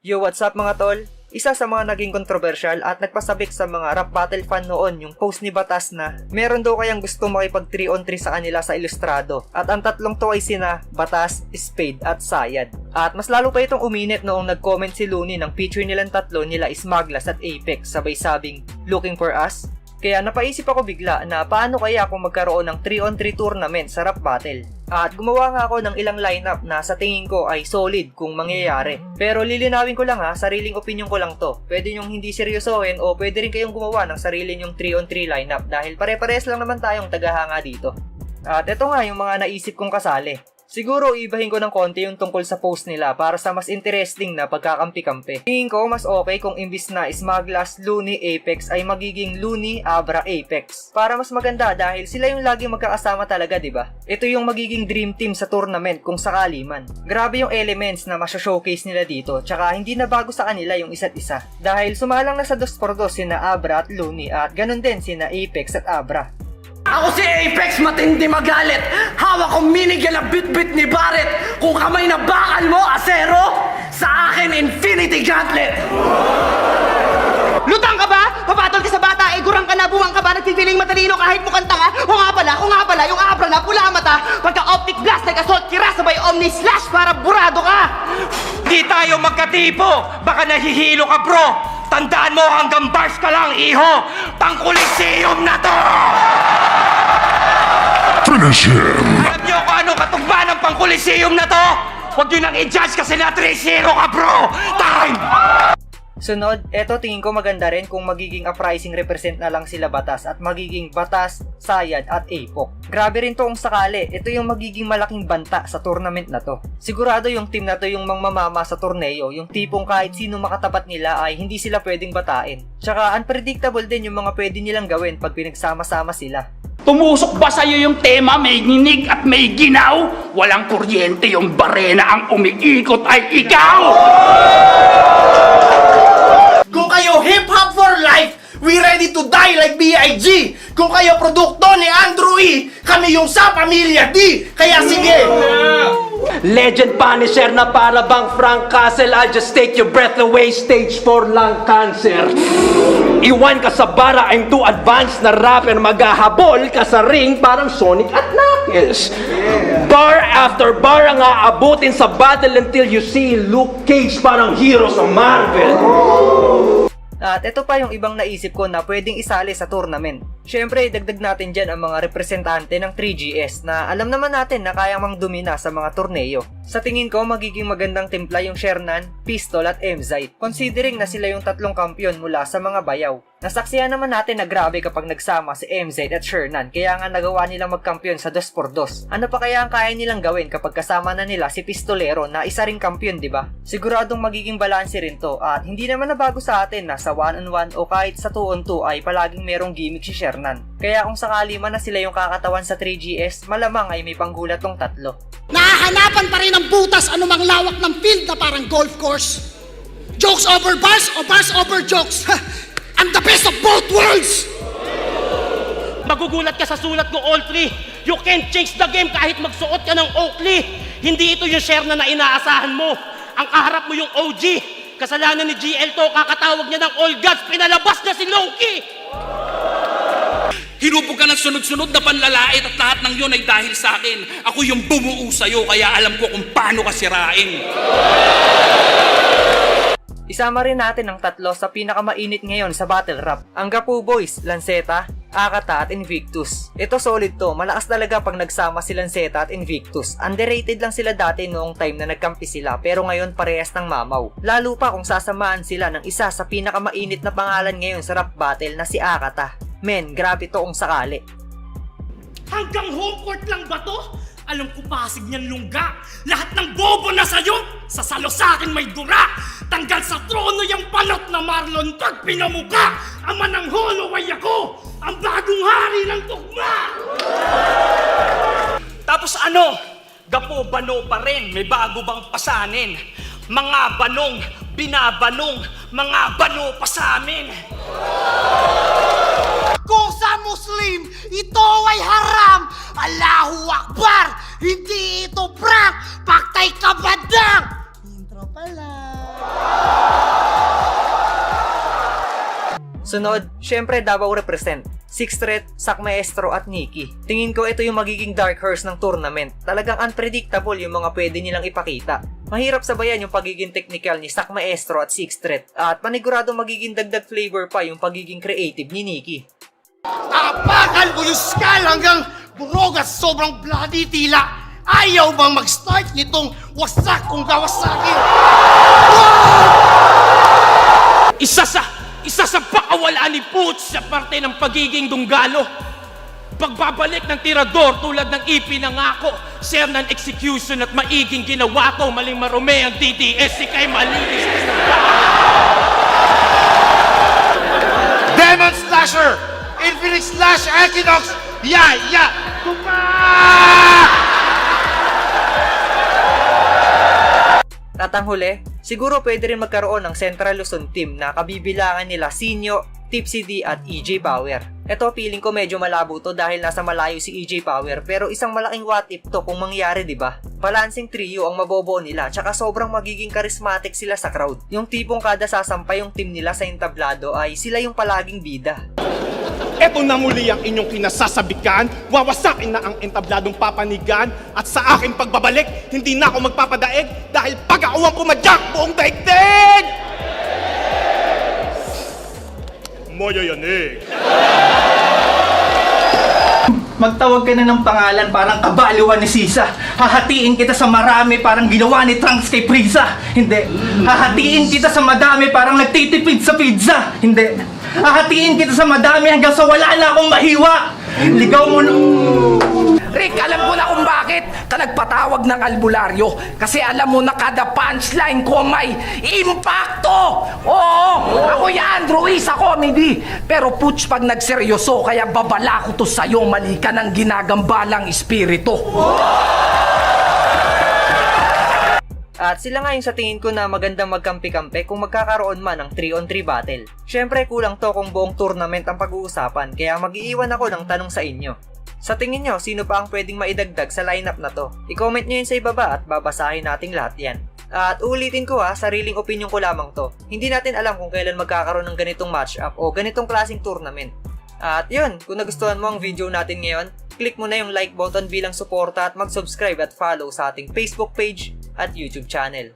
Yo, what's up mga tol? Isa sa mga naging kontrobersyal at nagpasabik sa mga rap battle fan noon yung post ni Batas na meron daw kayang gusto makipag 3 on 3 sa kanila sa Ilustrado. At ang tatlong to ay sina Batas, Spade at Sayad. At mas lalo pa itong uminit noong nag-comment si Looney ng feature nilang tatlo nila Smaglas at Apex sabay sabing looking for us? Kaya napaisip ako bigla na paano kaya kung magkaroon ng 3 on 3 tournament sa rap battle. At gumawa nga ako ng ilang lineup na sa tingin ko ay solid kung mangyayari. Pero lilinawin ko lang ha, sariling opinion ko lang to. Pwede nyong hindi seryosohin o pwede rin kayong gumawa ng sarili nyong 3 on 3 lineup dahil pare-pares lang naman tayong tagahanga dito. At ito nga yung mga naisip kong kasali. Siguro ibahin ko ng konti yung tungkol sa post nila para sa mas interesting na pagkakampi-kampi. Tingin ko mas okay kung imbis na Smaglas, Looney, Apex ay magiging Looney, Abra, Apex. Para mas maganda dahil sila yung lagi magkakasama talaga, di ba? Ito yung magiging dream team sa tournament kung sakali man. Grabe yung elements na masya-showcase nila dito, tsaka hindi na bago sa kanila yung isa't isa. Dahil sumalang na sa 2x2 sina Abra at Looney at ganun din sina Apex at Abra. Ako si Apex, matindi magalit. Hawak kong minigun na bit-bit ni Barret. Kung kamay na bakal mo, asero, sa akin, Infinity Gauntlet. Lutang ka ba? Papatol ka sa bata, eh gurang ka na, buwang ka ba? Nagpipiling matalino kahit mukhang tanga? O nga pala, o nga pala, yung abra na pula ang mata. Pagka optic blast, nag-assault kira, sabay omni slash para burado ka. Di tayo magkatipo. Baka nahihilo ka, bro. Tandaan mo, hanggang bars ka lang, iho. Pangkuliseum na to! Finish him! Alam niyo kung ano katugba ng pangkuliseum na to? Huwag niyo nang i-judge kasi na 3-0 ka, bro! Time! Sunod, eto tingin ko maganda rin kung magiging uprising represent na lang sila Batas at magiging Batas, Sayad at Apok. Grabe rin to kung sakali, ito yung magiging malaking banta sa tournament na to. Sigurado yung team na to yung mangmamama sa torneo, yung tipong kahit sino makatapat nila ay hindi sila pwedeng batain. Tsaka unpredictable din yung mga pwede nilang gawin pag pinagsama-sama sila. Tumusok ba sa'yo yung tema may nginig at may ginaw? Walang kuryente yung barena ang umiikot ay ikaw! Kayo hip-hop for life, we ready to die like B.I.G. Kung kayo produkto ni Andrew E., kami yung sa Pamilya D. Kaya sige! Legend Punisher na para bang Frank Castle I'll just take your breath away Stage 4 lung cancer Iwan ka sa bara I'm too advanced na rapper Maghahabol ka sa ring Parang Sonic at Knuckles Bar after bar ang aabutin sa battle Until you see Luke Cage Parang hero sa Marvel At ito pa yung ibang naisip ko na pwedeng isali sa tournament. Syempre, dagdag natin dyan ang mga representante ng 3GS na alam naman natin na kaya mang dumina sa mga torneo. Sa tingin ko, magiging magandang timpla yung Shernan, Pistol at Emzite, considering na sila yung tatlong kampiyon mula sa mga bayaw. Nasaksihan naman natin na grabe kapag nagsama si MZ at Shernan kaya nga nagawa nilang magkampiyon sa 2x2. Ano pa kaya ang kaya nilang gawin kapag kasama na nila si Pistolero na isa ring kampiyon, di ba? Siguradong magiging balanse rin to at hindi naman nabago sa atin na sa 1-on-1 o kahit sa 2-on-2 ay palaging merong gimmick si Shernan. Kaya kung sakali man na sila yung kakatawan sa 3GS, malamang ay may panggulat tong tatlo. Nahahanapan pa rin ng butas anumang lawak ng field na parang golf course. Jokes over bars o bars over jokes. Ha! I'm the best of both worlds! Magugulat ka sa sulat ko, Oakley. You can't change the game kahit magsuot ka ng Oakley. Hindi ito yung share na na inaasahan mo. Ang kaharap mo yung OG. Kasalanan ni GL to, kakatawag niya ng All Gods, pinalabas na si Loki! Hinupog ka ng sunod-sunod na panlalait at lahat ng yun ay dahil sa akin. Ako yung bumuo sa'yo kaya alam ko kung paano ka sirain. Isama rin natin ang tatlo sa pinakamainit ngayon sa battle rap. Ang Gapu Boys, Lanceta, Akata at Invictus. Ito solid to, malakas talaga pag nagsama si Lanceta at Invictus. Underrated lang sila dati noong time na nagkampi sila pero ngayon parehas ng mamaw. Lalo pa kung sasamaan sila ng isa sa pinakamainit na pangalan ngayon sa rap battle na si Akata. Men, grabe to kung sakali. Hanggang home court lang ba to? Alam ko pasig niyan lungga. Lahat ng bobo na sa'yo, sa salo sa akin may dura. Tanggal sa trono yung panot na Marlon pag pinamuka. Ama ng Holloway ako, ang bagong hari ng tugma. Tapos ano? Gapo bano pa rin, may bago bang pasanin? Mga banong, binabanong, mga bano pa sa amin. Ito ay haram! Allahu Akbar! Hindi ito prank! Paktay ka bandang! Intro pala. Sunod, syempre Davao represent. Sixth Threat, Sak Maestro at Nikki. Tingin ko ito yung magiging dark horse ng tournament. Talagang unpredictable yung mga pwede nilang ipakita. Mahirap sabayan yung pagiging technical ni Sak Maestro at Sixth Threat at paniguradong magiging dagdag flavor pa yung pagiging creative ni Nikki. Apakan ko yung skull hanggang burog at sobrang bloody tila. Ayaw bang mag-start nitong wasak kung gawasaki? Isa sa, isa sa pakawalaan ni Butch sa parte ng pagiging dunggalo. Pagbabalik ng tirador tulad ng ipinangako, share ng execution at maiging ginawa ko, maling marume ang DDS, si kay malinis na Demon Slasher! Infinite Slash Equinox! Yeah, yeah! Tupa! At ang huli, siguro pwede rin magkaroon ng Central Luzon team na kabibilangan nila Sinyo, Tipsy D at EJ Power. Ito feeling ko medyo malabo to dahil nasa malayo si EJ Power pero isang malaking what if to kung mangyari 'di ba? Balancing trio ang mabobo nila tsaka sobrang magiging charismatic sila sa crowd. Yung tipong kada sasampay yung team nila sa entablado ay sila yung palaging bida. Eto na muli ang inyong kinasasabikan, wawasakin na ang entabladong papanigan, at sa aking pagbabalik, hindi na ako magpapadaig dahil pag-aawang kumadyak buong daigdig! Moyo yanig. Magtawag ka na ng pangalan parang kabaliwan ni Sisa. Hahatiin kita sa marami parang ginawa ni Trunks kay Frieza. Hindi. Hahatiin kita sa madami parang nagtitipid sa pizza. Hindi. Hahatiin kita sa madami hanggang sa wala na akong mahiwa. Ligaw mo na... Rick, alam ko na kung bakit ka nagpatawag ng albularyo. Kasi alam mo na kada punchline ko may impacto! Oo! Ako yan, Ruiz, sa comedy. Pero putsch pag nagseryoso, kaya babala ko to sa'yo, mali ka ng ginagambalang espiritu. At sila nga yung sa tingin ko na magandang magkampi-kampi kung magkakaroon man ng 3 on 3 battle. Syempre kulang to kung buong tournament ang pag-uusapan kaya mag-iiwan ako ng tanong sa inyo. Sa tingin nyo, sino pa ang pwedeng maidagdag sa lineup na to? I-comment nyo yun sa ibaba at babasahin nating lahat yan. At ulitin ko ha, sariling opinion ko lamang to. Hindi natin alam kung kailan magkakaroon ng ganitong matchup o ganitong klaseng tournament. At yun, kung nagustuhan mo ang video natin ngayon, click mo na yung like button bilang suporta at mag-subscribe at follow sa ating Facebook page at YouTube channel.